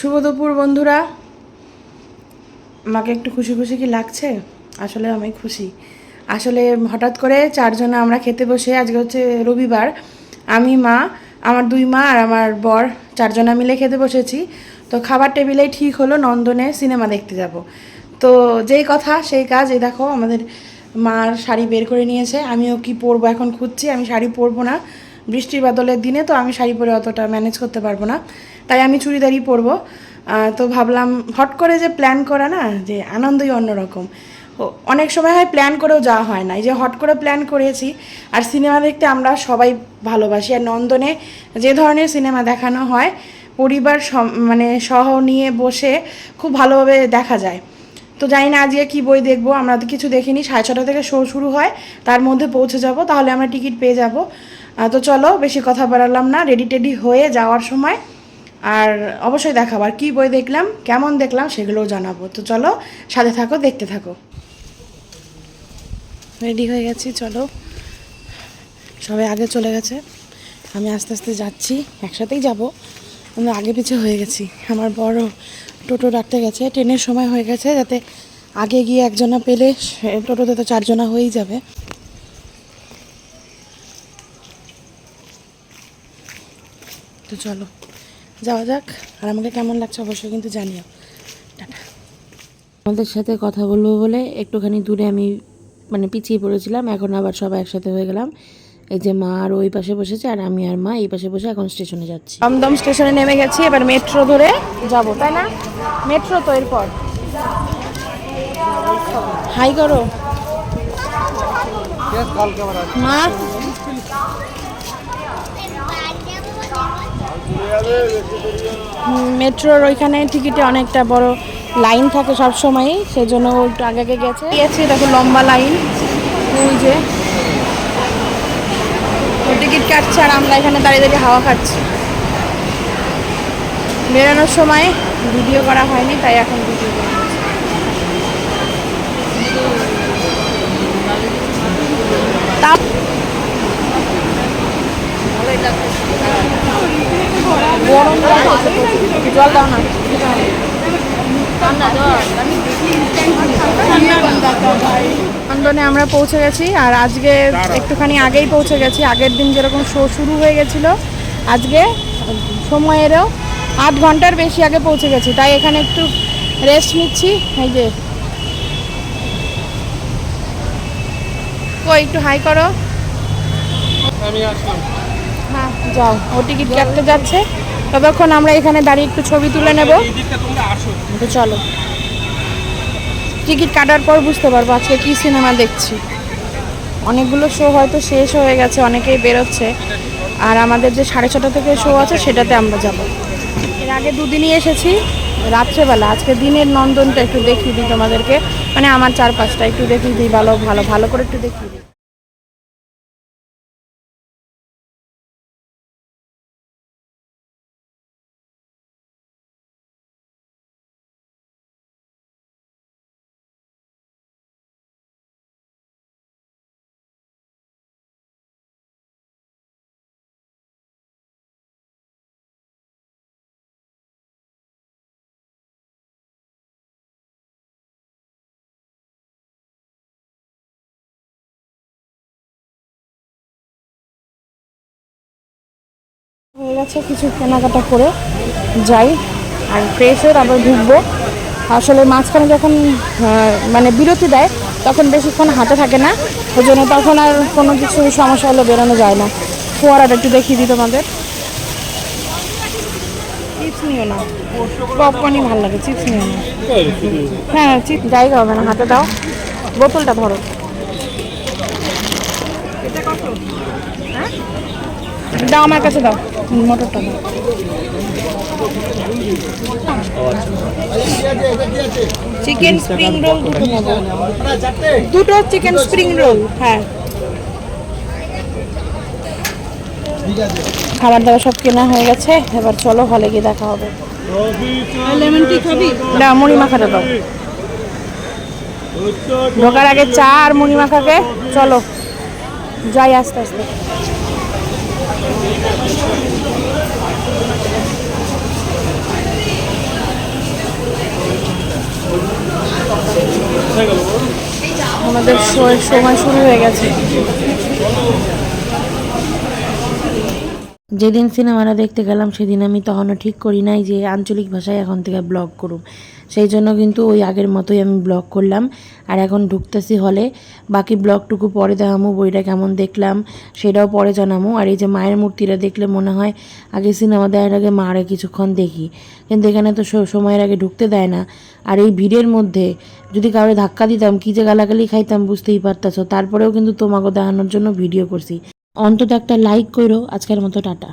শুভ দুপুর, বন্ধুরা। আমাকে একটু খুশি খুশি কি লাগছে? আসলে আমি খুশি। আসলে হঠাৎ করে চারজনে আমরা খেতে বসে, আজকে হচ্ছে রবিবার। আমি, মা, আমার দুই মা আর আমার বর, চারজনা মিলে খেতে বসেছি। তো খাবার টেবিলেই ঠিক হলো, নন্দনে সিনেমা দেখতে যাব। তো যেই কথা, সেই কাজ, এই দেখো, আমাদের মার শাড়ি বের করে নিয়েছে। আমিও কি পরবো এখন খুঁজছি, আমি শাড়ি পরবো না। বৃষ্টির বাদলের দিনে তো আমি শাড়ি পরে অতটা ম্যানেজ করতে পারব না। তাই আমি চুড়িদারই পরবো। তো ভাবলাম হট করে যে প্ল্যান করা না, যে আনন্দই অন্যরকম অনেক সময় হয় প্ল্যান করেও যাওয়া হয় না। এই যে হট করে প্ল্যান করেছি, আর সিনেমা দেখতে আমরা সবাই ভালোবাসি। আর নন্দনে যে ধরনের সিনেমা দেখানো হয়, পরিবার মানে সহ নিয়ে বসে খুব ভালোভাবে দেখা যায়। তো জানি না আজকে কী বই দেখব, আমরা তো কিছু দেখিনি, সাড়ে ছটা থেকে শো শুরু হয়, তার মধ্যে পৌঁছে যাব, তাহলে আমরা টিকিট পেয়ে যাব। তো চলো, বেশি কথা বাড়ালাম না রেডি টেডি হয়ে যাওয়ার সময়। আর অবশ্যই দেখাবো, আর কী বই দেখলাম, কেমন দেখলাম সেগুলোও জানাব। তো চলো, সাথে থাকো, দেখতে থাকো। রেডি হয়ে গেছি, চলো। সবাই আগে চলে গেছে, আমি আস্তে আস্তে যাচ্ছি, একসাথেই যাব। আমরা আগে পিছে হয়ে গেছি, আমার বড় টোটো ডাকতে গেছে, ট্রেনের সময় হয়ে গেছে, যাতে আগে গিয়ে একজনা পেলে টোটোতে তো চারজনা হয়েই যাবে। তো চলো, যাওয়া যাক, আর আমাকে কেমন লাগছে অবশ্যই কিন্তু জানিও। আমাদের সাথে কথা বলব বলে একটুখানি দূরে আমি মানে পিছিয়ে পড়েছিলাম, এখন আবার সবাই একসাথে হয়ে গেলাম। এই যে মা আর ওই পাশে বসেছে আর আমি আর মা এই পাশে বসে এখন স্টেশনে যাচ্ছি। দমদম স্টেশনে নেমে গেছি, এবার মেট্রো ধরে যাব, তাই না? মেট্রো তো এরপর। হাই করো। মা। মেট্রোর ওইখানে টিকিটে অনেকটা বড় লাইন থাকে সব সময়ই সেই জন্য ও একটু আগে আগে গেছে। গেছে দেখো লম্বা লাইন। ওই যে কাটছে আর আমরা এখানে দাঁড়িয়ে দাঁড়িয়ে হাওয়া খাচ্ছি। বেরোনোর সময় ভিডিও করা হয়নি, তাই এখন ভিডিও করা জল দাও না। নন্দনে আমরা পৌঁছে গেছি আর আজকে একটুখানি আগেই পৌঁছে গেছি। আগের দিন যেরকম শো শুরু হয়ে গেছিল আজকে সময়েরও আধ ঘণ্টার বেশি আগে পৌঁছে গেছি। তাই এখানে একটু রেস্ট নিচ্ছি। এই যে। কই একটু হাই করো। হ্যাঁ যাও। ও টিকিট কাটতে যাচ্ছে। ততক্ষণ আমরা এখানে দাঁড়িয়ে একটু ছবি তুলে নেব। চলো। টিকিট কাটার পর বুঝতে পারব আজকে কি সিনেমা দেখছি। অনেকগুলো শো হয়তো শেষ হয়ে গেছে, অনেকেই বেরোচ্ছে। আর আমাদের যে সাড়ে ছটা থেকে শো আছে, সেটাতে আমরা যাব। এর আগে দুদিনই এসেছি, রাত্রেবেলা। আজকে দিনের নন্দনটা একটু দেখিয়ে দিই তোমাদেরকে। মানে আমার চারপাশটা একটু দেখিয়ে দিই, ভালো ভালো ভালো করে একটু দেখিয়ে দিই। হয়ে গেছে, কিছু কেনাকাটা করে যাই আর ফ্রেশ হয়ে তারপর ঢুকবো আসলে মাঝখানে যখন মানে বিরতি দেয়, তখন বেশিক্ষণ হাতে থাকে না। ওই জন্য তখন আর কোনো কিছু সমস্যা হলে বেরোনো যায় না। ফোয়ারাটা একটু দেখিয়ে দিই তোমাদের। ভালো লাগে নিও না। হ্যাঁ হবে না, হাতে দাও। বোতলটা ধরো। দাও আমার কাছে দাও। মোটরটা দাও। চিকেন স্প্রিং রোল দুটো নেব। দুটো চিকেন স্প্রিং রোল হ্যাঁ। খাবার দাবার সব কেনা হয়ে গেছে এবার চলো হলে গিয়ে দেখা হবে। লেমন টি খাবি? না মুড়ি মাখাটা দাও। ঢোকার আগে চা আর মুড়ি মাখাকে চলো। যাই আস্তে আস্তে। আমাদের সময় শুরু হয়ে গেছে। যেদিন সিনেমাটা দেখতে গেলাম, সেদিন আমি তখনও ঠিক করি নাই যে আঞ্চলিক ভাষায় এখন থেকে ব্লগ করুম। সেই জন্য কিন্তু ওই আগের মতোই আমি ব্লগ করলাম। আর এখন ঢুকতেছি হলে। বাকি ব্লগটুকু পরে দেখামো, বইটা কেমন দেখলাম, সেটাও পরে জানামো। আর এই যে মায়ের মূর্তিটা দেখলে মনে হয় আগে সিনেমা দেওয়ার আগে মারে কিছুক্ষণ দেখি। কিন্তু এখানে তো সময়ের আগে ঢুকতে দেয় না। আর এই ভিড়ের মধ্যে যদি কাউরে ধাক্কা দিতাম, কী যে গালাগালি খাইতাম বুঝতেই পারতাছো। তারপরেও কিন্তু তোমাকে দেখানোর জন্য ভিডিও করছি। অন্তত একটা লাইক করো আজকের মতো টাটা।